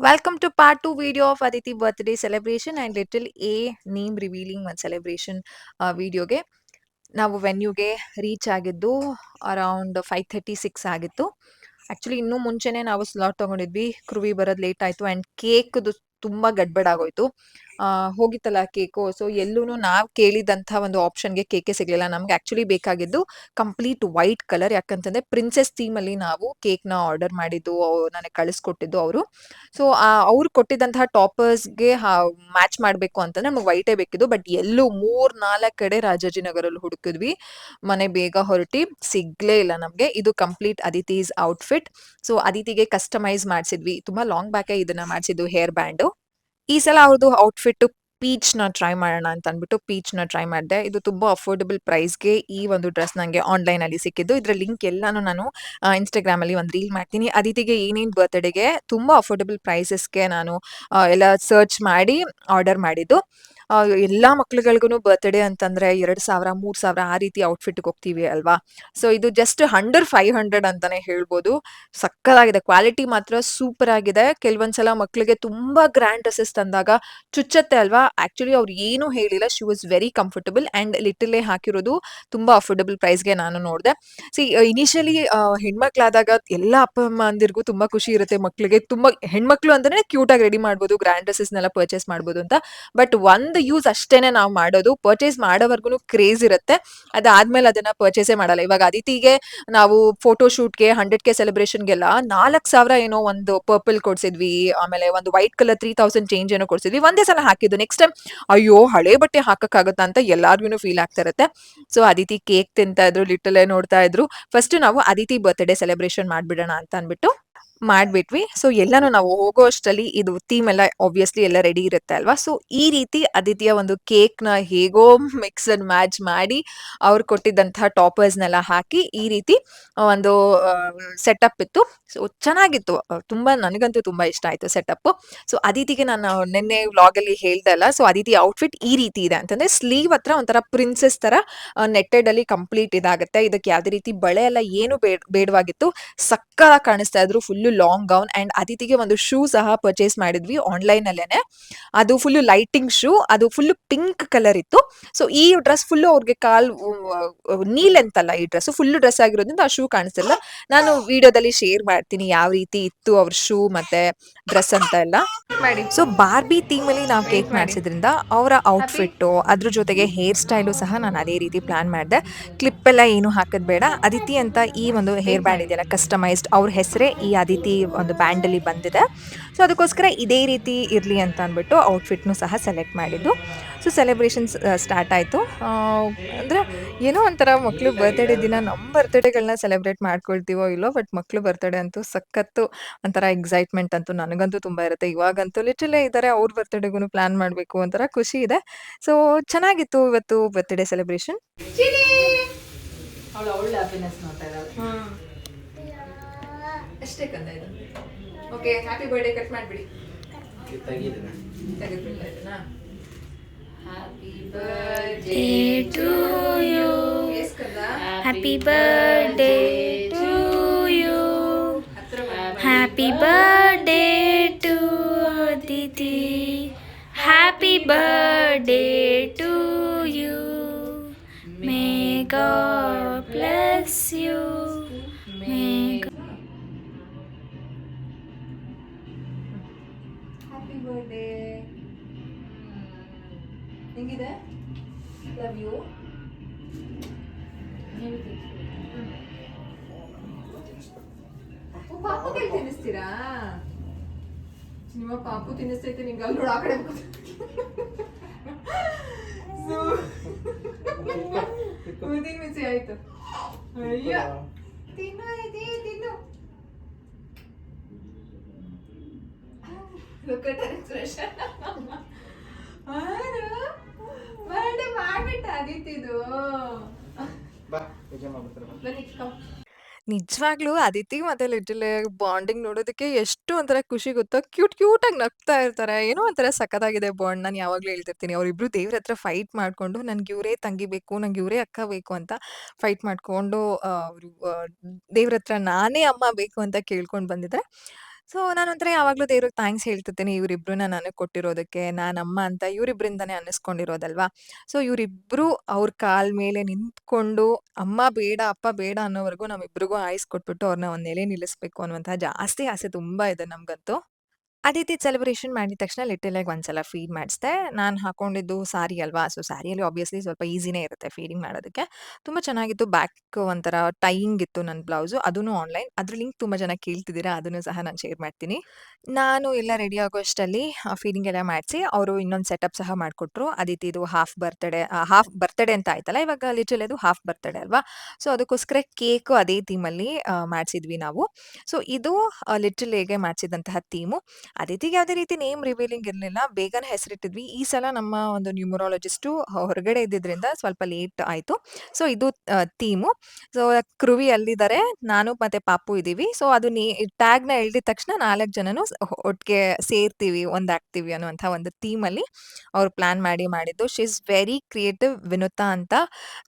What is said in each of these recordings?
Welcome to part 2 video of Aditi birthday celebration and little A name revealing one celebration ಆ ವಿಡಿಯೋಗೆ ನಾವು ವೆನ್ಯೂಗೆ reach ಆಗಿದ್ದು around five thirty six ಆಗಿತ್ತು actually ಇನ್ನೂ ಮುಂಚೆನೇ ನಾವು ಸ್ಲಾಟ್ ತೊಗೊಂಡಿದ್ವಿ ಕ್ರುವಿ ಬರೋದು ಲೇಟ್ ಆಯಿತು ಆ್ಯಂಡ್ ಕೇಕ್ದು ತುಂಬ ಗಡ್ಬಡಾಗೋಯ್ತು ಹೋಗಿತ್ತಲ್ಲ ಕೇಕು. ಸೊ ಎಲ್ಲೂ ನಾವು ಕೇಳಿದಂಥ ಒಂದು ಆಪ್ಷನ್ಗೆ ಕೇಕೆ ಸಿಗಲಿಲ್ಲ. ನಮ್ಗೆ ಆ್ಯಕ್ಚುಲಿ ಬೇಕಾಗಿದ್ದು ಕಂಪ್ಲೀಟ್ ವೈಟ್ ಕಲರ್ ಯಾಕಂತಂದ್ರೆ ಪ್ರಿನ್ಸೆಸ್ ಥೀಮಲ್ಲಿ ನಾವು ಕೇಕ್ನ ಆರ್ಡರ್ ಮಾಡಿದ್ದು ನನಗೆ ಕಳಿಸ್ಕೊಟ್ಟಿದ್ದು ಅವರು. ಸೊ ಅವ್ರು ಕೊಟ್ಟಿದ್ದಂತಹ ಟಾಪರ್ಸ್ಗೆ ಮ್ಯಾಚ್ ಮಾಡಬೇಕು ಅಂತಂದ್ರೆ ನಮಗೆ ವೈಟೇ ಬೇಕಿದ್ದು. ಬಟ್ ಎಲ್ಲೂ ಮೂರು ನಾಲ್ಕು ಕಡೆ ರಾಜಾಜಿನಗರಲ್ಲಿ ಹುಡುಕಿದ್ವಿ ಮನೆ ಬೇಗ ಹೊರಟಿ ಸಿಗ್ಲೇ ಇಲ್ಲ ನಮಗೆ. ಇದು ಕಂಪ್ಲೀಟ್ ಅದಿತಿಸ್ ಔಟ್ಫಿಟ್ ಸೊ ಅದಿತಿಗೆ ಕಸ್ಟಮೈಸ್ ಮಾಡಿಸಿದ್ವಿ. ತುಂಬಾ ಲಾಂಗ್ ಬ್ಯಾಕೇ ಇದನ್ನ ಮಾಡಿಸಿದ್ದು ಹೇರ್ ಬ್ಯಾಂಡು ಈ ಸಲ ಅವ್ರದ್ದು ಔಟ್ಫಿಟ್ ಪೀಚ್ನ ಟ್ರೈ ಮಾಡೋಣ ಅಂತ ಅಂದ್ಬಿಟ್ಟು ಪೀಚ್ನ ಟ್ರೈ ಮಾಡಿದೆ. ಇದು ತುಂಬಾ ಅಫೋರ್ಡಬಲ್ ಪ್ರೈಸ್ಗೆ ಈ ಒಂದು ಡ್ರೆಸ್ ನಂಗೆ ಆನ್ಲೈನ್ ಅಲ್ಲಿ ಸಿಕ್ಕಿದ್ದು. ಇದರ ಲಿಂಕ್ ಎಲ್ಲಾನು ನಾನು ಇನ್ಸ್ಟಾಗ್ರಾಮ್ ಅಲ್ಲಿ ಒಂದು ರೀಲ್ ಮಾಡ್ತೀನಿ. ಅದಿತಿಗೆ ಏನೇನ್ ಬರ್ತ್ಡೇಗೆ ತುಂಬಾ ಅಫೋರ್ಡಬಲ್ ಪ್ರೈಸಸ್ಗೆ ನಾನು ಎಲ್ಲ ಸರ್ಚ್ ಮಾಡಿ ಆರ್ಡರ್ ಮಾಡಿದ್ದು. ಎಲ್ಲಾ ಮಕ್ಳುಗಳಿಗೂ ಬರ್ತ್ಡೇ ಅಂತಂದ್ರೆ ಎರಡ್ ಸಾವಿರ, ಮೂರ್ ಸಾವಿರ ಆ ರೀತಿ ಔಟ್ಫಿಟ್ ಹೋಗ್ತೀವಿ ಅಲ್ವಾ? ಸೊ ಇದು ಜಸ್ಟ್ ಅಂಡರ್ ಫೈವ್ ಹಂಡ್ರೆಡ್ ಅಂತಾನೆ ಹೇಳ್ಬೋದು. ಸಕ್ಕತ್ತಾಗಿದೆ ಕ್ವಾಲಿಟಿ ಮಾತ್ರ ಸೂಪರ್ ಆಗಿದೆ ಕೆಲವೊಂದ್ಸಲ ಮಕ್ಳಿಗೆ ತುಂಬಾ ಗ್ರ್ಯಾಂಡ್ ಡ್ರೆಸ್ಸಸ್ ತಂದಾಗ ಚುಚ್ಚತ್ತೆ ಅಲ್ವಾ? ಆಕ್ಚುಲಿ ಅವ್ರು ಏನು ಹೇಳಿಲ್ಲ. She was very comfortable and little ಹಾಕಿರೋದು ತುಂಬಾ ಅಫೋರ್ಡಬಲ್ ಪ್ರೈಸ್ಗೆ ನಾನು ನೋಡಿದೆ. ಸಿ ಇನಿಷಿಯಲಿ ಹೆಣ್ಮಕ್ಳಾದಾಗ ಎಲ್ಲ ಅಪ್ಪ ಅಮ್ಮಂದಿರ್ಗೂ ತುಂಬಾ ಖುಷಿ ಇರುತ್ತೆ ಮಕ್ಳಿಗೆ. ತುಂಬಾ ಹೆಣ್ಮಕ್ಳು ಅಂದ್ರೆ ಕ್ಯೂಟ್ ಆಗಿ ರೆಡಿ ಮಾಡ್ಬೋದು ಗ್ರ್ಯಾಂಡ್ ಡ್ರೆಸ್ಸಸ್ನೆಲ್ಲ ಪರ್ಚೇಸ್ ಮಾಡ್ಬೋದು ಅಂತ. ಬಟ್ ಒಂದು ಯೂಸ್ ಅಷ್ಟೇನೆ ನಾವು ಮಾಡೋದು. ಪರ್ಚೇಸ್ ಮಾಡೋವರ್ಗು ಕ್ರೇಜ್ ಇರುತ್ತೆ. ಅದಾದ್ಮೇಲೆ ಅದನ್ನ ಪರ್ಚೇಸೇ ಮಾಡಲ್ಲ. ಇವಾಗ ಅದಿತಿಗೆ ನಾವು ಫೋಟೋ ಶೂಟ್ಗೆ ಹಂಡ್ರೆಡ್ ಕೆ ಸೆಲೆಬ್ರೇಷನ್ಗೆಲ್ಲ ನಾಲ್ಕು ಸಾವಿರ ಏನೋ ಒಂದು ಪರ್ಪಲ್ ಕೊಡ್ಸಿದ್ವಿ. ಆಮೇಲೆ ಒಂದು white colour three thousand change ಏನೋ ಕೊಡ್ಸಿದ್ವಿ. ಒಂದೇ ಸಲ ಹಾಕಿದ್ದು. ನೆಕ್ಸ್ಟ್ ಟೈಮ್ ಅಯ್ಯೋ, ಹಳೆ ಬಟ್ಟೆ ಹಾಕಕ್ಕಾಗುತ್ತಾ ಅಂತ ಎಲ್ಲಾರ್ಗು ಫೀಲ್ ಆಗ್ತಾ ಇರುತ್ತೆ. ಸೊ ಅದಿತಿ ಕೇಕ್ ತಿಂತಾ ಇದ್ರು ಲಿಟಲ್ ನೋಡ್ತಾ ಇದ್ರು. ಫಸ್ಟ್ ನಾವು ಅದಿತಿ ಬರ್ತ್ಡೇ ಸೆಲೆಬ್ರೇಷನ್ ಮಾಡ್ಬಿಡೋಣ ಅಂತ ಅನ್ಬಿಟ್ಟು ಮಾಡ್ಬಿಟ್ವಿ. ಸೊ ಎಲ್ಲಾನು ನಾವು ಹೋಗೋ ಅಷ್ಟರಲ್ಲಿ ಇದು ಥೀಮ್ ಎಲ್ಲ ಆಬ್ವಿಯಸ್ಲಿ ಎಲ್ಲ ರೆಡಿ ಇರುತ್ತೆ ಅಲ್ವಾ? ಸೊ ಈ ರೀತಿ ಅದಿತಿಯ ಒಂದು ಕೇಕ್ನ ಹೇಗೋ ಮಿಕ್ಸ್ ಅಂಡ್ ಮ್ಯಾಚ್ ಮಾಡಿ ಅವ್ರು ಕೊಟ್ಟಿದ್ದಂತಹ ಟಾಪರ್ಸ್ನೆಲ್ಲ ಹಾಕಿ ಈ ರೀತಿ ಒಂದು ಸೆಟಪ್ ಇತ್ತು. ಸೊ ಚೆನ್ನಾಗಿತ್ತು. ತುಂಬ ನನಗಂತೂ ತುಂಬಾ ಇಷ್ಟ ಆಯ್ತು ಸೆಟಪ್ ಸೊ ಅದಿತಿಗೆ ನಾನು ನಿನ್ನೆ ವ್ಲಾಗಲ್ಲಿ ಹೇಳ್ದೆ ಅಲ್ಲ? ಸೊ ಅದಿತಿ ಔಟ್ಫಿಟ್ ಈ ರೀತಿ ಇದೆ ಅಂತಂದ್ರೆ ಸ್ಲೀವ್ ಹತ್ರ ಒಂಥರ ಪ್ರಿನ್ಸೆಸ್ ತರ ನೆಟ್ಟೆಡ್ ಅಲ್ಲಿ ಕಂಪ್ಲೀಟ್ ಇದಾಗುತ್ತೆ. ಇದಕ್ಕೆ ಯಾವುದೇ ರೀತಿ ಬಳೆ ಎಲ್ಲ ಏನು ಬೇಡ, ಬೇಡವಾಗಿತ್ತು. ಸಕ್ಕತ್ತಾಗಿ ಕಾಣಿಸ್ತಾ ಇದ್ರು. ಫುಲ್ ಲಾಂಗ್ ಗೌನ್ ಅಂಡ್ ಅತಿಥಿಗೆ ಒಂದು ಶೂ ಸಹ ಪರ್ಚೇಸ್ ಮಾಡಿದ್ವಿ ಆನ್ಲೈನ್ ಅಲ್ಲೇನೆ. ಅದು ಫುಲ್ ಲೈಟಿಂಗ್ ಶೂ ಅದು ಫುಲ್ ಪಿಂಕ್ ಕಲರ್ ಇತ್ತು. ಸೊ ಈ ಡ್ರೆಸ್ ಫುಲ್ ಅವ್ರಿಗೆ ಕಾಲ್ ನೀಲ್ ಅಂತಲ್ಲ ಈ ಡ್ರೆಸ್ ಫುಲ್ ಡ್ರೆಸ್ ಆಗಿರೋದ್ರಿಂದ ಆ ಶೂ ಕಾಣಿಸ್ತಿಲ್ಲ. ನಾನು ವಿಡಿಯೋದಲ್ಲಿ ಶೇರ್ ಮಾಡ್ತೀನಿ ಯಾವ ರೀತಿ ಇತ್ತು ಅವ್ರ ಶೂ ಮತ್ತೆ ಡ್ರೆಸ್ ಅಂತ ಎಲ್ಲ. ಸೊ ಬಾರ್ಬಿ ಥೀಮ್ ಅಲ್ಲಿ ನಾವು ಕೇಕ್ ಮಾಡಿಸಿದ್ರಿಂದ ಅವರ ಔಟ್ಫಿಟ್ ಅದ್ರ ಜೊತೆಗೆ ಹೇರ್ ಸ್ಟೈಲು ಸಹ ನಾನು ಅದೇ ರೀತಿ ಪ್ಲಾನ್ ಮಾಡಿದೆ. ಕ್ಲಿಪ್ ಎಲ್ಲ ಏನು ಹಾಕೋದ್ ಬೇಡ. ಅದಿತಿ ಅಂತ ಈ ಒಂದು ಹೇರ್ ಬ್ಯಾಂಡ್ ಇದೆಯಲ್ಲ ಕಸ್ಟಮೈಸ್ಡ್ ಅವ್ರ ಹೆಸರೇ ಈ ಅದಿತಿ ಒಂದು ಬ್ಯಾಂಡಲ್ಲಿ ಬಂದಿದೆ. ಸೊ ಅದಕ್ಕೋಸ್ಕರ ಇದೇ ರೀತಿ ಇರಲಿ ಅಂತ ಅಂದ್ಬಿಟ್ಟು ಔಟ್ಫಿಟ್ನು ಸಹ ಸೆಲೆಕ್ಟ್ ಮಾಡಿದ್ದು. ಸೊ ಸೆಲೆಬ್ರೇಷನ್ಸ್ ಸ್ಟಾರ್ಟ್ ಆಯಿತು. ಅಂದರೆ ಏನೋ ಒಂಥರ ಮಕ್ಕಳು ಬರ್ತ್ಡೇ ದಿನ ನಮ್ಮ ಬರ್ತ್ಡೇಗಳನ್ನ ಸೆಲೆಬ್ರೇಟ್ ಮಾಡ್ಕೊಳ್ತೀವೋ ಇಲ್ಲೋ ಬಟ್ ಮಕ್ಕಳು ಬರ್ತ್ಡೇ ಅಂತೂ ಸಖತ್ತು ಒಂಥರ ಎಕ್ಸೈಟ್ಮೆಂಟ್ ಅಂತೂ ನನಗಂತೂ ತುಂಬ ಇರುತ್ತೆ. ಇವಾಗಂತೂ ಲಿಟಲೇ ಇದ್ದಾರೆ ಅವ್ರ ಬರ್ತ್ಡೇಗೂ ಪ್ಲ್ಯಾನ್ ಮಾಡಬೇಕು ಒಂಥರ ಖುಷಿ ಇದೆ. ಸೊ ಚೆನ್ನಾಗಿತ್ತು ಇವತ್ತು ಬರ್ತ್ಡೇ ಸೆಲೆಬ್ರೇಷನ್ ಅಷ್ಟೇ ಕಂದ ಇದು ಓಕೆ ಹ್ಯಾಪಿ ಬರ್ಡೇ ಕಟ್ ಮಾಡಿಬಿಡಿ ತೆಗೆದ್ಬಿಡ್ಲ ಇದನ್ನ happy birthday to you. Yes ಕಂದ Happy birthday to you. ಹತ್ರ Happy birthday to Aditi. Happy birthday to you. May happy birthday ಹೆಂಗಿದೆ? ಲವ್ ಯು ಪಾಪು ಕೈ ತಿನ್ನಿಸ್ತೀರಾ? ನಿಮ್ಮ ಪಾಪು ತಿನ್ನಿಸ್ತೈತೆ ನಿಂಗೆ ಅಲ್ಲಿ ನೋಡು ಆ ಕಡೆ ಉದಿನ ಮಿಸಿ ಆಯ್ತು ಅಯ್ಯ ತಿನ್ನು ಇದೆ ತಿನ್ನು. Look at expression. ಬರ್ಡೇ ಮಾಡ್ಬಿಟ್ಟ ಬನ್ನಿ. ನಿಜವಾಗ್ಲೂ ಅದಿತಿ ಮತ್ತೆ ಲಿಟಲ್ ಬಾಂಡಿಂಗ್ ನೋಡೋದಕ್ಕೆ ಎಷ್ಟು ಒಂಥರ ಖುಷಿ ಗೊತ್ತೋ ಕ್ಯೂಟ್ ಕ್ಯೂಟ್ ಆಗಿ ನಗ್ತಾ ಇರ್ತಾರೆ. ಏನೋ ಒಂಥರ ಸಖತ್ತಾಗಿದೆ ಬಾಂಡ್ ನಾನು ಯಾವಾಗಲೂ ಹೇಳ್ತಿರ್ತೀನಿ ಅವರಿಬ್ರು ದೇವ್ರ ಹತ್ರ ಫೈಟ್ ಮಾಡ್ಕೊಂಡು ನನ್ಗೆ ಇವರೇ ತಂಗಿ ಬೇಕು ನಂಗೆ ಇವರೇ ಅಕ್ಕ ಬೇಕು ಅಂತ ಫೈಟ್ ಮಾಡ್ಕೊಂಡು ಅವರು ದೇವ್ರ ಹತ್ರ ನಾನೇ ಅಮ್ಮ ಬೇಕು ಅಂತ ಕೇಳ್ಕೊಂಡು ಬಂದಿದ್ದಾರೆ ಸೊ ನಾನೊಂಥರ ಯಾವಾಗ್ಲೂ ದೇವ್ರಿಗೆ ಥ್ಯಾಂಕ್ಸ್ ಹೇಳ್ತಿರ್ತೀನಿ ಇವರಿಬ್ರನ್ನ ನಾನು ಕೊಟ್ಟಿರೋದಕ್ಕೆ. ನಾನು ಅಮ್ಮ ಅಂತ ಇವರಿಬ್ರಿಂದಾನೆ ಅನ್ನಿಸ್ಕೊಂಡಿರೋದಲ್ವಾ. ಸೊ ಇವರಿಬ್ರು ಅವ್ರ ಕಾಲ್ ಮೇಲೆ ನಿಂತ್ಕೊಂಡು ಅಮ್ಮ ಬೇಡ, ಅಪ್ಪ ಬೇಡ ಅನ್ನೋವರೆಗೂ ನಮ್ಮಿಬ್ರಿಗೂ ಆಯ್ಸ್ ಕೊಟ್ಬಿಟ್ಟು ಅವ್ರನ್ನ ಒಂದ್ ನೆಲೆ ನಿಲ್ಲಿಸ್ಬೇಕು ಅನ್ನುವಂತಹ ಜಾಸ್ತಿ ಆಸೆ ತುಂಬಾ ಇದೆ ನಮ್ಗಂತೂ. ಅದಿತಿದ್ ಸೆಲೆಬ್ರೇಷನ್ ಮಾಡಿದ ತಕ್ಷಣ ಲಿಟಲ್ ಆಗಿ ಒಂದ್ಸಲ ಫೀಡ್ ಮಾಡಿಸ್ದೆ. ನಾನು ಹಾಕೊಂಡಿದ್ದು ಸಾರಿ ಅಲ್ವಾ, ಸೊ ಸಾರಿಯಲ್ಲಿ ಆಬ್ವಿಯಸ್ಲಿ ಸ್ವಲ್ಪ ಈಸಿನೇ ಇರುತ್ತೆ ಫೀಡಿಂಗ್ ಮಾಡೋದಕ್ಕೆ. ತುಂಬ ಚೆನ್ನಾಗಿತ್ತು. ಬ್ಯಾಕ್ ಒಂಥರ ಟೈಯಿಂಗ್ ಇತ್ತು ನನ್ನ ಬ್ಲೌಸು. ಅದೂ ಆನ್‌ಲೈನ್. ಅದ್ರ ಲಿಂಕ್ ತುಂಬ ಜನ ಕೇಳ್ತಿದ್ದೀರಾ. ಅದನ್ನು ಸಹ ನಾನು ಶೇರ್ ಮಾಡ್ತೀನಿ. ನಾನು ಎಲ್ಲ ರೆಡಿ ಆಗೋ ಅಷ್ಟರಲ್ಲಿ ಆಹ್, ಫೀಡಿಂಗ್ ಎಲ್ಲ ಮಾಡಿಸಿ ಅವರು ಇನ್ನೊಂದು ಸೆಟಪ್ ಸಹ ಮಾಡಿಕೊಟ್ರು ಅದೇ ಅದಿತಿದು ಹಾಫ್ ಬರ್ತ್‌ಡೇ ಹಾಫ್ ಬರ್ತ್‌ಡೇ ಅಂತ ಆಯ್ತಲ್ಲ, ಇವಾಗ ಲಿಟಲ್ ಅದು ಹಾಫ್ ಬರ್ತ್‌ಡೇ ಅಲ್ವಾ. ಸೊ ಅದಕ್ಕೋಸ್ಕರ ಕೇಕು ಅದೇ ಥೀಮಲ್ಲಿ ಮಾಡಿಸಿದ್ವಿ ನಾವು. ಸೊ ಇದು ಲಿಟಲ್ ಹೇಗೆ ಮಾಡ್ಸಿದಂತಹ ಥೀಮು. ಅದಿತಿಗೆ ಯಾವುದೇ ರೀತಿ ನೇಮ್ ರಿವೀಲಿಂಗ್ ಇರಲಿಲ್ಲ ಬೇಗನೆ ಹೆಸರಿಟ್ಟಿದ್ವಿ. ಈ ಸಲ ನಮ್ಮ ಒಂದು ನ್ಯೂಮರಾಲಜಿಸ್ಟು ಹೊರಗಡೆ ಇದ್ದಿದ್ರಿಂದ ಸ್ವಲ್ಪ ಲೇಟ್ ಆಯಿತು ಸೊ ಇದು ಥೀಮು. ಸೊ ಕೃವಿ ಅಲ್ಲಿದ್ದಾರೆ. ನಾನು ಮತ್ತು ಪಾಪು ಇದ್ದೀವಿ ಸೊ ಅದು ನೇ ಟ್ಯಾಗ್‌ನ ಎಳ್ದಿದ ತಕ್ಷಣ ನಾಲ್ಕು ಜನನು ಒಟ್ಟಿಗೆ ಸೇರ್ತೀವಿ, ಒಂದಾಗ್ತೀವಿ ಅನ್ನುವಂಥ ಒಂದು ಥೀಮಲ್ಲಿ ಅವ್ರು ಪ್ಲ್ಯಾನ್ ಮಾಡಿ ಮಾಡಿದ್ದು. She is very creative Vinutha ಅಂತ.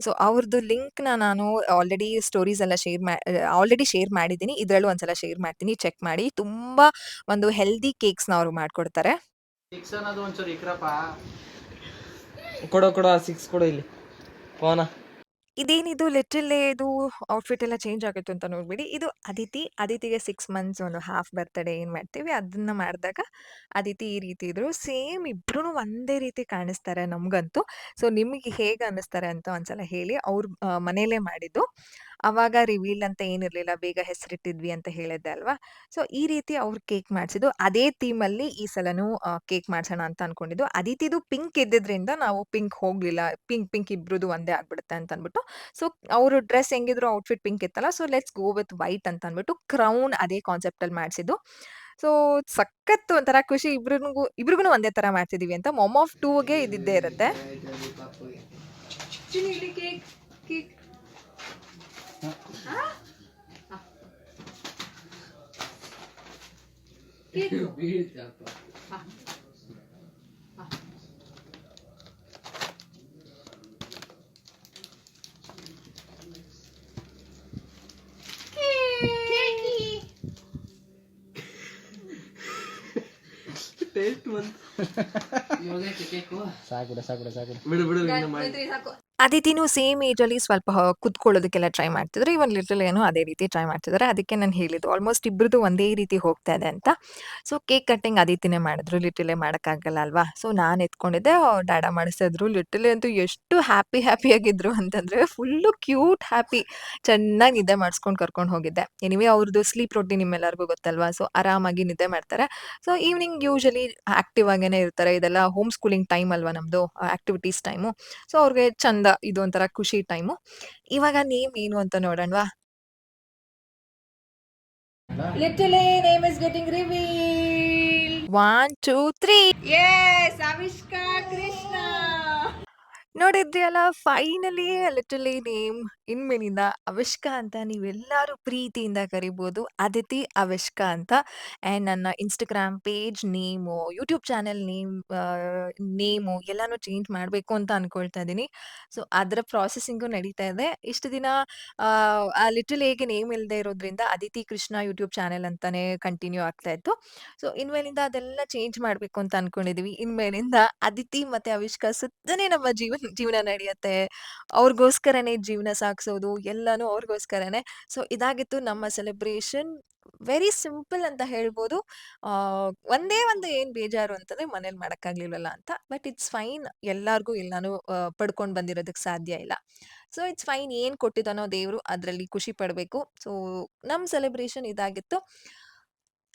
ಸೊ ಅವ್ರದ್ದು ಲಿಂಕ್‌ನ ನಾನು ಆಲ್ರೆಡಿ ಸ್ಟೋರೀಸ್ ಎಲ್ಲ ಶೇರ್ ಮಾ ಆಲ್ರೆಡಿ ಶೇರ್ ಮಾಡಿದ್ದೀನಿ. ಇದರಲ್ಲೂ ಒಂದ್ಸಲ ಶೇರ್ ಮಾಡ್ತೀನಿ. ಚೆಕ್ ಮಾಡಿ. ತುಂಬ ಒಂದು ಹೆಲ್ದಿ ಕೇಕ್ಸ್‌ನ ಅವ್ರು ಮಾಡ್ಕೊಡ್ತಾರೆ. ಸಿಕ್ಸ್ ಅನ್ನೋದು ಒಂಚೂರು ಇಕ್ರಪ್ಪ ಕೊಡೋ ಕೊಡೋ ಸಿಕ್ಸ್ ಕೊಡು ಇಲ್ಲಿ ಫೋನ ಇದೇನಿದು ಲಿಟ್ರಲ್ಲೇ ಇದು ಔಟ್‌ಫಿಟ್ ಎಲ್ಲ ಚೇಂಜ್ ಆಗುತ್ತೆ ಅಂತ ನೋಡ್ಬಿಡಿ ಇದು ಅದಿತಿ. ಅದಿತಿಗೆ ಸಿಕ್ಸ್ ಮಂತ್ಸ್ ಒಂದು ಹಾಫ್ ಬರ್ತಡೇ ಏನ್ ಮಾಡ್ತೀವಿ ಅದನ್ನ ಮಾಡಿದಾಗ ಅದಿತಿ ಈ ರೀತಿ ಇದ್ರು. ಸೇಮ್ ಇಬ್ರು ಒಂದೇ ರೀತಿ ಕಾಣಿಸ್ತಾರೆ ನಮ್ಗಂತೂ. ಸೊ ನಿಮಗೆ ಹೇಗೆ ಅನ್ನಿಸ್ತಾರೆ ಅಂತ ಒಂದ್ಸಲ ಹೇಳಿ. ಅವ್ರ ಮನೇಲೇ ಮಾಡಿದ್ದು. ಅವಾಗ ರಿವೀಲ್ ಅಂತ ಏನಿರಲಿಲ್ಲ ಬೇಗ ಹೆಸರಿಟ್ಟಿದ್ವಿ ಅಂತ ಹೇಳಿದ್ದೆ ಅಲ್ವಾ. ಸೊ ಈ ರೀತಿ ಅವ್ರು ಕೇಕ್ ಮಾಡಿಸಿದ್ದು ಅದೇ ಥೀಮಲ್ಲಿ ಈ ಸಲನೂ ಕೇಕ್ ಮಾಡ್ಸೋಣ ಅಂತ ಅನ್ಕೊಂಡಿದ್ದು. ಅದಿತಿದು ಪಿಂಕ್ ಇದ್ದಿದ್ರಿಂದ ನಾವು ಪಿಂಕ್ ಹೋಗ್ಲಿಲ್ಲ. ಪಿಂಕ್ ಪಿಂಕ್ ಇಬ್ರದ್ದು ಒಂದೇ ಆಗ್ಬಿಡುತ್ತೆ ಅಂತ ಅಂದ್ಬಿಟ್ಟು. ಸೊ ಅವರು ಡ್ರೆಸ್ ಹೆಂಗಿದ್ರು ಔಟ್‌ಫಿಟ್ ಪಿಂಕ್ ಇತ್ತಲ್ಲ. So let's go with white ಅಂತ ಅಂದ್ಬಿಟ್ಟು ಕ್ರೌನ್ ಅದೇ ಕಾನ್ಸೆಪ್ಟಲ್ಲಿ ಮಾಡಿಸಿದ್ದು ಸೊ ಸಖತ್ತು ಒಂಥರ ಖುಷಿ ಇಬ್ರಿಗೂ ಇಬ್ರಿಗೂ ಒಂದೇ ಥರ ಮಾಡ್ತಿದ್ದೀವಿ ಅಂತ. ಮೊಮ್ ಆಫ್ ಟೂಗೆ ಇದ್ದಿದ್ದೇ ಇರುತ್ತೆ. ಸಾಕುಡ ಸಾಕುಡ ಸಾಕುಡ ಬಿಡು ಬಿಡು ಇನ್ನು ಮಾಡಿ. ಅದಿತಿನೂ ಸೇಮ್ ಏಜಲ್ಲಿ ಸ್ವಲ್ಪ ಕುತ್ಕೊಳ್ಳೋದಕ್ಕೆಲ್ಲ ಟ್ರೈ ಮಾಡ್ತಿದ್ರು. ಇವನ್ ಲಿಟಲ್ ಏನೋ ಅದೇ ರೀತಿ ಟ್ರೈ ಮಾಡ್ತಿದ್ದಾರೆ. ಅದಕ್ಕೆ ನಾನು ಹೇಳಿದ್ದು ಆಲ್ಮೋಸ್ಟ್ ಇಬ್ಬರದು ಒಂದೇ ರೀತಿ ಹೋಗ್ತಾ ಇದೆ ಅಂತ. ಸೊ, ಕೇಕ್ ಕಟ್ಟಿಂಗ್ ಅದಿತಿನೇ ಮಾಡಿದ್ರು. ಲಿಟರಲಿ ಮಾಡೋಕ್ಕಾಗಲ್ಲ ಅಲ್ವಾ. ಸೊ, ನಾನು ಎತ್ಕೊಂಡಿದ್ದೆ. ಡಾಡ ಇದ್ರು. ಲಿಟರಲಿ ಅಂತೂ ಎಷ್ಟು ಹ್ಯಾಪಿ ಹ್ಯಾಪಿ ಆಗಿದ್ರು ಅಂತಂದ್ರೆ ಫುಲ್ಲು ಕ್ಯೂಟ್ ಹ್ಯಾಪಿ. ಚೆನ್ನಾಗಿ ನಿದ್ದೆ ಮಾಡಿಸ್ಕೊಂಡು ಕರ್ಕೊಂಡು ಹೋಗಿದ್ದೆ. ಎನಿವೆ ಅವ್ರದ್ದು ಸ್ಲೀಪ್ ರೊಟೀನ್ ನಿಮ್ಮೆಲ್ಲರಿಗೂ ಗೊತ್ತಲ್ವಾ. ಸೊ, ಆರಾಮಾಗಿ ನಿದ್ದೆ ಮಾಡ್ತಾರೆ. ಸೊ, ಈವ್ನಿಂಗ್ ಯೂಶಲಿ ಆಕ್ಟಿವ್ ಆಗೇನೆ ಇರ್ತಾರೆ. ಇದೆಲ್ಲ ಹೋಮ್ ಸ್ಕೂಲಿಂಗ್ ಟೈಮ್ ಅಲ್ವಾ ನಮ್ಮದು ಆಕ್ಟಿವಿಟೀಸ್ ಟೈಮು. ಸೊ, ಅವ್ರಿಗೆ ಚಂದ ಇದು ಒಂಥರ ಖುಷಿ ಟೈಮು. ಇವಾಗ ನೇಮ್ ಏನು ಅಂತ ನೋಡೋಣವಾ? Literally name is getting revealed. 1, 2, 3 Yes! Avishka Krishna. ನೋಡಿದ್ರಿ ಅಲ್ಲ ಫೈನಲಿ ಲಿಟಲಿ ನೇಮ್ ಇನ್ಮೇಲಿಂದ ಅವಿಷ್ಕಾ ಅಂತ ನೀವೆಲ್ಲರೂ ಪ್ರೀತಿಯಿಂದ ಕರಿಬೋದು. ಅದಿತಿ ಅವಿಷ್ಕಾ ಅಂತ. ಆ್ಯಂಡ್ ನನ್ನ Instagram page name, YouTube channel name name ಎಲ್ಲಾನು ಚೇಂಜ್ ಮಾಡಬೇಕು ಅಂತ ಅಂದ್ಕೊಳ್ತಾ ಇದ್ದೀನಿ. ಸೊ ಅದರ ಪ್ರಾಸೆಸಿಂಗು ನಡೀತಾ ಇದೆ. ಇಷ್ಟು ದಿನ ಆ ಲಿಟಲ್ ಎಗೆ ನೇಮ್ ಇಲ್ಲದೆ ಇರೋದ್ರಿಂದ ಅದಿತಿ ಕೃಷ್ಣ ಯೂಟ್ಯೂಬ್ ಚಾನೆಲ್ ಅಂತಾನೆ ಕಂಟಿನ್ಯೂ ಆಗ್ತಾ ಇತ್ತು. ಸೊ ಇನ್ಮೇಲಿಂದ ಅದೆಲ್ಲ ಚೇಂಜ್ ಮಾಡಬೇಕು ಅಂತ ಅನ್ಕೊಂಡಿದೀವಿ. ಇನ್ಮೇಲಿಂದ ಅದಿತಿ ಮತ್ತೆ ಅವಿಷ್ಕಾ ಸುತ್ತನೇ ನಮ್ಮ ಜೀವನ ಜೀವನ ನಡೆಯುತ್ತೆ. ಅವ್ರಿಗೋಸ್ಕರನೇ ಜೀವನ ಸಾಗಿಸೋದು, ಎಲ್ಲಾನು ಅವ್ರಿಗೋಸ್ಕರನೇ. ಸೊ, ಇದಾಗಿತ್ತು ನಮ್ಮ ಸೆಲೆಬ್ರೇಷನ್. ವೆರಿ ಸಿಂಪಲ್ ಅಂತ ಹೇಳ್ಬೋದು. ಒಂದೇ ಒಂದು ಏನು ಬೇಜಾರು ಅಂತಂದ್ರೆ ಮನೇಲಿ ಮಾಡಕ್ಕಾಗ್ಲಿಲ್ವಲ್ಲ ಅಂತ. But it's fine. ಎಲ್ಲಾರ್ಗೂ ಎಲ್ಲಾನು ಪಡ್ಕೊಂಡು ಬಂದಿರೋದಕ್ಕೆ ಸಾಧ್ಯ ಇಲ್ಲ. So, it's fine. ಏನು ಕೊಟ್ಟಿದ್ದಾನೋ ದೇವರು ಅದರಲ್ಲಿ ಖುಷಿ ಪಡಬೇಕು ಸೊ ನಮ್ಮ ಸೆಲೆಬ್ರೇಷನ್ ಇದಾಗಿತ್ತು.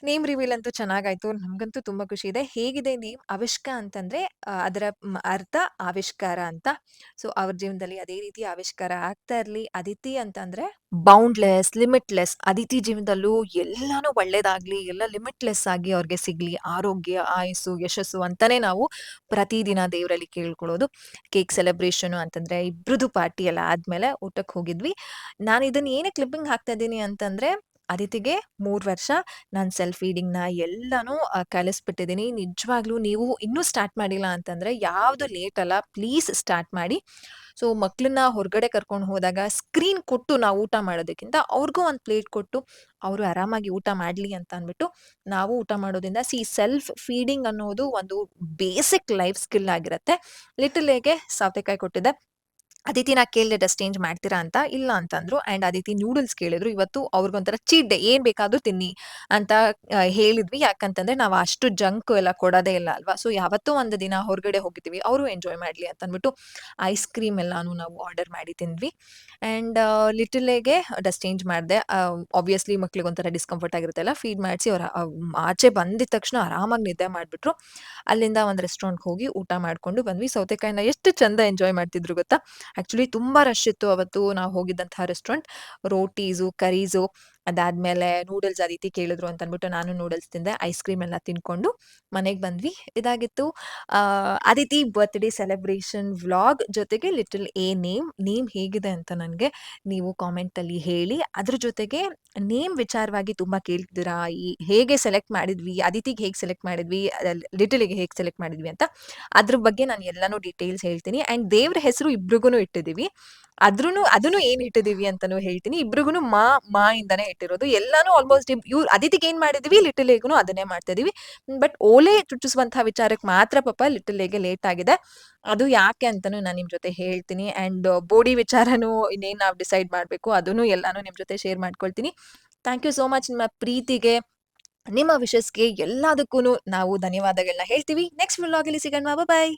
ನೇಮ್ ರಿವೀಲ್ ಅಂತೂ ಚೆನ್ನಾಗಾಯ್ತು. ನಮ್ಗಂತೂ ತುಂಬಾ ಖುಷಿ ಇದೆ. ಹೇಗಿದೆ ನೇಮ್ ಅವಿಷ್ಕ ಅಂತಂದ್ರೆ ಅದರ ಅರ್ಥ ಆವಿಷ್ಕಾರ ಅಂತ. ಸೊ ಅವ್ರ ಜೀವನದಲ್ಲಿ ಅದೇ ರೀತಿ ಆವಿಷ್ಕಾರ ಆಗ್ತಾ ಇರ್ಲಿ. ಅದಿತಿ ಅಂತಂದ್ರೆ ಬೌಂಡ್‌ಲೆಸ್, ಲಿಮಿಟ್‌ಲೆಸ್. ಅದಿತಿ ಜೀವನದಲ್ಲೂ ಎಲ್ಲಾನು ಒಳ್ಳೇದಾಗ್ಲಿ, ಎಲ್ಲ ಲಿಮಿಟ್‌ಲೆಸ್ ಆಗಿ ಅವ್ರಿಗೆ ಸಿಗ್ಲಿ. ಆರೋಗ್ಯ, ಆಯಸ್ಸು ಯಶಸ್ಸು ಅಂತಾನೆ ನಾವು ಪ್ರತಿದಿನ ದೇವರಲ್ಲಿ ಕೇಳ್ಕೊಳ್ಳೋದು. ಕೇಕ್ ಸೆಲೆಬ್ರೇಷನ್ ಅಂತಂದ್ರೆ ಇಬ್ರದ್ದು ಪಾರ್ಟಿ ಎಲ್ಲ ಆದ್ಮೇಲೆ ಊಟಕ್ಕೆ ಹೋಗಿದ್ವಿ. ನಾನು ಇದನ್ನ ಏನೇ ಕ್ಲಿಪ್ಪಿಂಗ್ ಹಾಕ್ತಾ ಇದ್ದೀನಿ ಅಂತಂದ್ರೆ ಅದಿತಿಗೆ ಮೂರು ವರ್ಷ. ನಾನು ಸೆಲ್ಫ್ ಫೀಡಿಂಗ್‌ನ ಎಲ್ಲಾನು ಕಲಿಸ್ಬಿಟ್ಟಿದ್ದೀನಿ. ನಿಜವಾಗ್ಲೂ ನೀವು ಇನ್ನೂ ಸ್ಟಾರ್ಟ್ ಮಾಡಿಲ್ಲ ಅಂತಂದ್ರೆ ಯಾವುದು ಲೇಟ್ ಅಲ್ಲ. ಪ್ಲೀಸ್ ಸ್ಟಾರ್ಟ್ ಮಾಡಿ. ಸೊ ಮಕ್ಕಳನ್ನ ಹೊರಗಡೆ ಕರ್ಕೊಂಡು ಹೋದಾಗ ಸ್ಕ್ರೀನ್ ಕೊಟ್ಟು ನಾವು ಊಟ ಮಾಡೋದಕ್ಕಿಂತ ಅವ್ರಿಗೂ ಒಂದು ಪ್ಲೇಟ್ ಕೊಟ್ಟು, ಅವರು ಆರಾಮಾಗಿ ಊಟ ಮಾಡಲಿ ಅಂತ ಅಂದ್ಬಿಟ್ಟು ನಾವು ಊಟ ಮಾಡೋದ್ರಿಂದ ಸಿ ಸೆಲ್ಫ್ ಫೀಡಿಂಗ್ ಅನ್ನೋದು ಒಂದು ಬೇಸಿಕ್ ಲೈಫ್ ಸ್ಕಿಲ್ ಆಗಿರುತ್ತೆ ಲಿಟಲ್ ಎಗೆ ಸೌತೆಕಾಯಿ ಕೊಟ್ಟಿದ್ದೆ. ಅದಿತಿ ನಾ ಕೇಳಿದೆ ಡ್ರೆಸ್ ಚೇಂಜ್ ಮಾಡ್ತೀರಾ ಅಂತ. ಇಲ್ಲ ಅಂತಂದ್ರು. ಅಂಡ್ ಅದಿತಿ ನೂಡಲ್ಸ್ ಕೇಳಿದ್ರು. ಇವತ್ತು ಅವ್ರಿಗೊಂಥರ ಚೀಟ್ ಡೇ ಏನ್ ಬೇಕಾದ್ರೂ ತಿನ್ನಿ ಅಂತ ಹೇಳಿದ್ವಿ. ಯಾಕಂತಂದ್ರೆ ನಾವು ಅಷ್ಟು ಜಂಕ್ ಎಲ್ಲ ಕೊಡೋದೇ ಇಲ್ಲ ಅಲ್ವಾ. ಸೊ ಯಾವತ್ತೋ ಒಂದು ದಿನ ಹೊರಗಡೆ ಹೋಗಿದ್ದೀವಿ. ಅವರು ಎಂಜಾಯ್ ಮಾಡ್ಲಿ ಅಂತ ಅಂದ್ಬಿಟ್ಟು ಐಸ್ ಕ್ರೀಮ್ ಎಲ್ಲಾನು ನಾವು ಆರ್ಡರ್ ಮಾಡಿ ತಿಂದ್ವಿ. ಅಂಡ್ ಲಿಟಲ್ ಏಗೆ ಡ್ರೆಸ್ ಚೇಂಜ್ ಮಾಡಿದೆ ಆಬ್ವಿಯಸ್ಲಿ ಮಕ್ಳಿಗೆ ಒಂಥರ ಡಿಸ್ಕಂಫರ್ಟ್ ಆಗಿರುತ್ತಲ್ಲ. ಫೀಡ್ ಮಾಡಿಸಿ ಅವ್ರ ಆಚೆ ಬಂದಿದ ತಕ್ಷಣ ಆರಾಮಾಗಿ ನಿದ್ದೆ ಮಾಡಿಬಿಟ್ರು ಅಲ್ಲಿಂದ ಒಂದು ರೆಸ್ಟೋರೆಂಟ್‌ಗೆ ಹೋಗಿ ಊಟ ಮಾಡ್ಕೊಂಡು ಬಂದ್ವಿ. ಸೌತೆಕಾಯಿನ ಎಷ್ಟು ಚಂದ ಎಂಜಾಯ್ ಮಾಡ್ತಿದ್ರು ಗೊತ್ತಾ? ಆಕ್ಚುಲಿ ತುಂಬಾ ರಶ್ ಇತ್ತು ಅವತ್ತು ನಾವು ಹೋಗಿದ್ದಂತಹ ರೆಸ್ಟೋರೆಂಟ್. ರೋಟೀಸು, ಕರೀಸು ಅದಾದ್ಮೇಲೆ ನೂಡಲ್ಸ್ ಆ ರೀತಿ ಕೇಳಿದ್ರು ಅಂತ ಅಂದ್ಬಿಟ್ಟು ನಾನು ನೂಡಲ್ಸ್ ತಿಂದೆ. ಐಸ್ ಕ್ರೀಮ್ ಎಲ್ಲ ತಿನ್ಕೊಂಡು ಮನೆಗೆ ಬಂದ್ವಿ. ಇದಾಗಿತ್ತು ಆ ರೀತಿ ಬರ್ತ್‌ಡೇ ಸೆಲೆಬ್ರೇಷನ್ ವ್ಲಾಗ್ ಜೊತೆಗೆ ಲಿಟಲ್ ಎ ನೇಮ್. ನೇಮ್ ಹೇಗಿದೆ ಅಂತ ನನಗೆ ನೀವು ಕಾಮೆಂಟಲ್ಲಿ ಹೇಳಿ. ಅದ್ರ ಜೊತೆಗೆ ನೇಮ್ ವಿಚಾರವಾಗಿ ತುಂಬಾ ಕೇಳ್ತಿದ್ದೀರಾ. ಈ ಹೇಗೆ ಸೆಲೆಕ್ಟ್ ಮಾಡಿದ್ವಿ, ಅದಿತಿಗೆ ಹೇಗೆ ಸೆಲೆಕ್ಟ್ ಮಾಡಿದ್ವಿ, ಲಿಟಲ್ ಲಿಟಲ್‌ಗೆ ಹೇಗೆ ಸೆಲೆಕ್ಟ್ ಮಾಡಿದ್ವಿ ಅಂತ ಅದ್ರ ಬಗ್ಗೆ ನಾನು ಎಲ್ಲಾನು ಡೀಟೇಲ್ಸ್ ಹೇಳ್ತೀನಿ. ಆ್ಯಂಡ್ ದೇವ್ರ ಹೆಸರು ಇಬ್ರಿಗೂನು ಇಟ್ಟಿದ್ದೀವಿ. ಅದ್ರೂ ಅದನ್ನು ಏನ್ ಇಟ್ಟಿದ್ದೀವಿ ಅಂತಲೂ ಹೇಳ್ತೀನಿ. ಇಬ್ರಿಗೂ ಮಾ, ಮಾ ಇಂದಾನೆ ಇಟ್ಟಿರೋದು. ಎಲ್ಲಾನು ಆಲ್ಮೋಸ್ಟ್ ಇವ್ ಅದಿತಿಗೆ ಏನ್ ಮಾಡಿದ್ವಿ, ಲಿಟಲ್ ಎಗುನು ಅದನ್ನೇ ಮಾಡ್ತಾ ಇದೀವಿ. ಬಟ್ ಓಲೆ ಚುಚ್ಚಿಸುವಂತಹ ವಿಚಾರಕ್ಕೆ ಮಾತ್ರ ಪಾಪ ಲಿಟಲ್ ಏಗೆ ಲೇಟ್ ಆಗಿದೆ. ಅದು ಯಾಕೆ ಅಂತಾನು ನಾನು ನಿಮ್ ಜೊತೆ ಹೇಳ್ತೀನಿ. ಅಂಡ್ ಬೋಡಿ ವಿಚಾರನೂ ಇನ್ನೇನ್ ನಾವು ಡಿಸೈಡ್ ಮಾಡ್ಬೇಕು ಅದನ್ನು ಎಲ್ಲಾನು ನಿಮ್ ಜೊತೆ ಶೇರ್ ಮಾಡ್ಕೊಳ್ತೀನಿ. ಥ್ಯಾಂಕ್ ಯು ಸೋ ಮಚ್ ನಿಮ್ಮ ಪ್ರೀತಿಗೆ, ನಿಮ್ಮ ವಿಶಸ್‌ಗೆ ಎಲ್ಲದಕ್ಕೂ ನಾವು ಧನ್ಯವಾದಗಳನ್ನ ಹೇಳ್ತೀವಿ. ನೆಕ್ಸ್ಟ್ ವ್ಲಾಗಲ್ಲಿ ಸಿಗೋಣ. ಬಾಯ್.